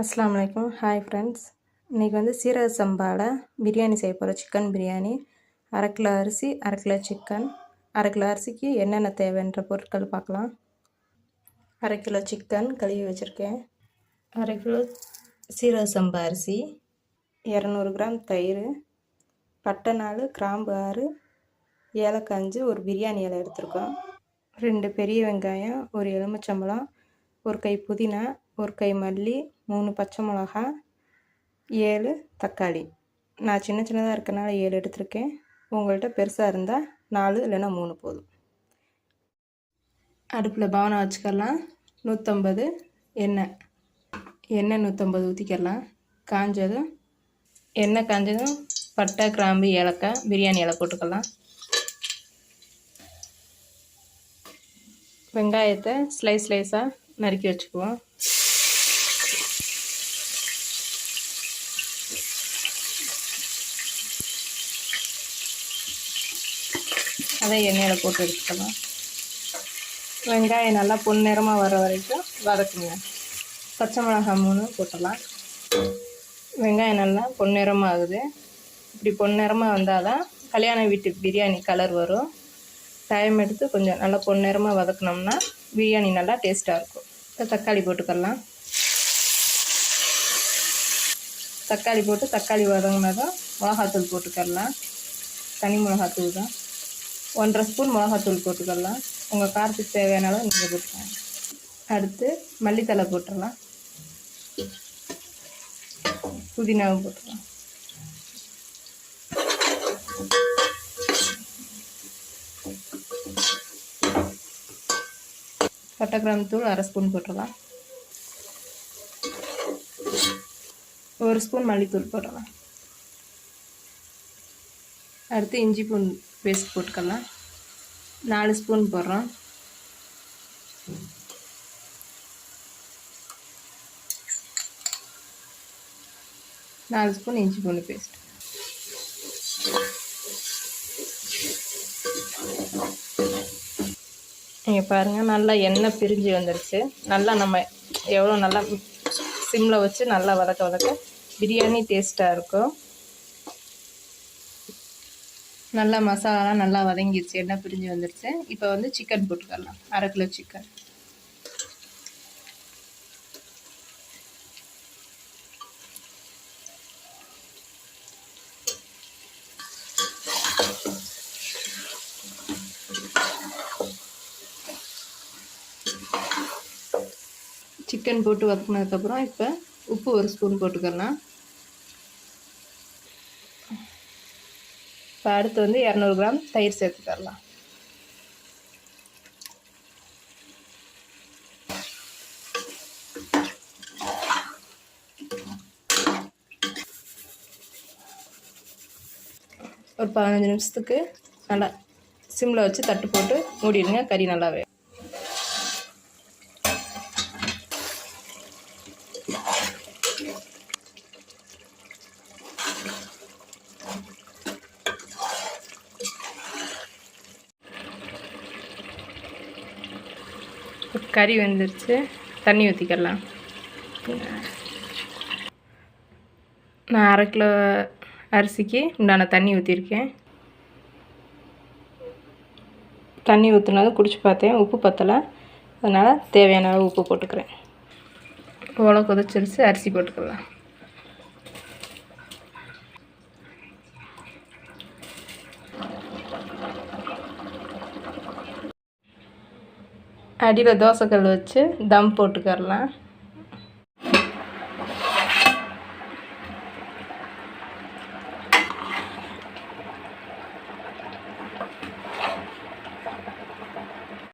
அஸ்ஸலாமு வலைக்கம் hi friends இன்றைக்கி வந்து சீரக சம்பாவில் பிரியாணி செய்ய போகிறோம் சிக்கன் பிரியாணி. அரை கிலோ அரிசி அரை கிலோ சிக்கன் அரை கிலோ அரிசிக்கு என்னென்ன தேவைன்ற பொருட்கள் பார்க்கலாம். அரை கிலோ சிக்கன் கழுவி வச்சுருக்கேன். அரை கிலோ சீரக சம்பா அரிசி. இரநூறு கிராம் தயிர். பட்டை நாலு கிராம்பு ஆறு. ஏலக்காய் அஞ்சு ஒரு பிரியாணி இலை எடுத்திருக்கோம். ரெண்டு பெரிய வெங்காயம் ஒரு எலுமிச்சம்பழம் ஒரு கை புதினா ஒரு கை மல்லி மூணு பச்சை மிளகா ஏழு தக்காளி. நான் சின்ன சின்னதாக இருக்கனால ஏழு எடுத்திருக்கேன். உங்கள்கிட்ட பெருசாக இருந்தால் நாலு இல்லைன்னா மூணு போதும். அடுப்பில் பவனம் வச்சுக்கலாம் நூற்றம்பது எண்ணெய். எண்ணெய் நூற்றம்பது ஊற்றிக்கலாம் காஞ்சதும் எண்ணெய் காஞ்சதும் பட்டை கிராம்பு ஏலக்காய் பிரியாணி இலை போட்டுக்கலாம். வெங்காயத்தை ஸ்லைஸ் ஸ்லைஸாக நறுக்கி வச்சுக்குவோம். அதை எண்ணெயில் போட்டு எடுத்துக்கலாம். வெங்காயம் நல்லா பொன்னிறமாக வர வரைக்கும் வதக்குங்க. பச்சை மிளகாய் மூணு போட்டலாம் வெங்காயம் நல்லா பொன்னிறமாக ஆகுது. இப்படி பொன்னிறமாக வந்தால் தான் கல்யாண வீட்டு பிரியாணி கலர் வரும். டைம் எடுத்து கொஞ்சம் நல்லா பொன்னிறமாக வதக்கினோம்னா பிரியாணி நல்லா டேஸ்ட்டாக இருக்கும். இப்போ தக்காளி போட்டுக்கலாம் தக்காளி போட்டு தக்காளி வதங்கினதும் மிளகாத்தூள் போட்டுக்கலாம் தனி மிளகாத்தூள் தான். ஒன்றரை ஸ்பூன் மிளகாத்தூள் போட்டுக்கலாம். உங்கள் காரத்துக்கு தேவையான அளவு நீங்கள் போட்டுக்கலாம். அடுத்து மல்லித்தலை போட்டுடலாம். புதினாவும் போட்டுடலாம் பட்டை தூள் அரை ஸ்பூன் போட்டுடலாம். ஒரு ஸ்பூன் மல்லித்தூள் போடலாம் அடுத்து இஞ்சி பூண்டு பேஸ்ட் போட்டுக்கலாம் நாலு ஸ்பூன் போடுறோம். நாலு ஸ்பூன் இஞ்சி பூண்டு பேஸ்ட். நீங்கள் பாருங்கள் நல்லா எண்ணெய் பிரிஞ்சு வந்துருச்சு. நல்லா நம்ம எவ்வளோ நல்லா சிம்மில் வச்சு நல்லா வதக்க வதக்க பிரியாணி டேஸ்ட்டாக இருக்கும். நல்லா மசாலாலாம் நல்லா வதங்கிடுச்சு எண்ணெய் பிரிஞ்சு வந்துடுச்சு இப்போ வந்து சிக்கன் போட்டுக்கலாம். அரை கிலோ சிக்கன் சிக்கன் போட்டு வதக்குனதுக்கப்புறம் இப்போ உப்பு ஒரு ஸ்பூன் போட்டுக்கலாம். இப்போ அடுத்து வந்து இரநூறு கிராம் தயிர் சேர்த்துக்கலாம் ஒரு பதினஞ்சு நிமிஷத்துக்கு நல்லா சிம்மில் வச்சு தட்டு போட்டு மூடிடுங்க. கறி நல்லாவே கறி வெந்துருச்சு. தண்ணி ஊற்றிக்கலாம் நான் அரை கிலோ அரிசிக்கு உண்டான தண்ணி ஊற்றிருக்கேன் தண்ணி ஊற்றுனதும் குடிச்சு பார்த்தேன். உப்பு பற்றலை அதனால் தேவையான அளவு உப்பு போட்டுக்கிறேன். ஓலை கொதிச்சிருச்சு. அரிசி போட்டுக்கலாம். அடியில் தோசைக்கல் வச்சு தம் போட்டுக்கரலாம்